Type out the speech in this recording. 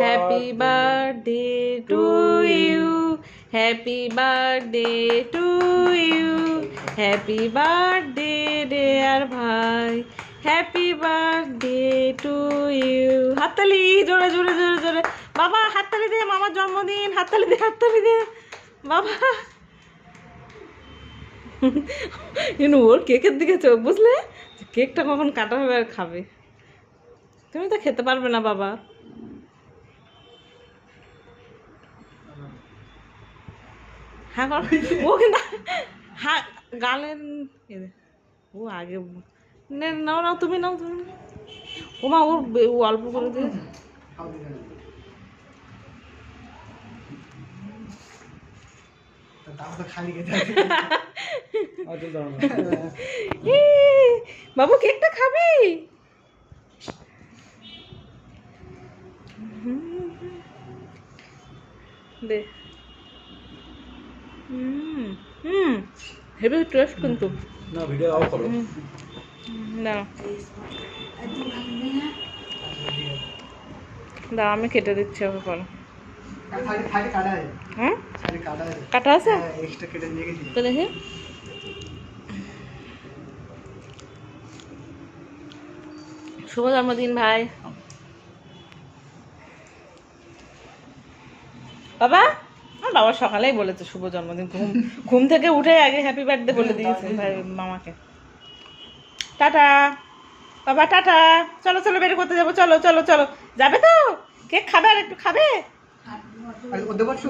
Happy birthday to you happy birthday to you happy birthday dear ভাই happy birthday to you হাততালি জোরে জোরে জোরে জোরে। বাবা হাততালি দে মামার জন্মদিন। হাততালি দে হাততালি দে। বাবা। কিন্তু ওর কেকের দিকে চোখ বুঝলে? কেকটা কখন কাটা হবে আর খাবে। তুমি তো খেতে পারবে না বাবা। হ্যাঁ কর। ও কিন্তু হ্যাঁ গালের ও আগে নাও নাও তুমি নাও তুমি ও মা ওর ও অল্প করে দিয়ে বাবু কেকটা খাবি? দে। হুম হুম। হেভি টেস্ট কিন্তু। না ভিডিও অফ করো। না দাঁড়া আমি কেটে দিচ্ছি ওকে পরে। হ্যাঁ কাটা আছে? তো দেখি শুভ জন্মদিন ভাই। বাবা? আমার বাবা সকালেই বলেছে শুভ জন্মদিন। ঘুম ঘুম থেকে উঠে আগে হ্যাপি বার্থডে বলে দিয়েছে ভাই মামাকে। টাটা। বাবা টাটা। চলো চলো বের করতে যাব। চলো চলো চলো। যাবে তো? কেক খাবে আর একটু খাবে? ওদের বসু?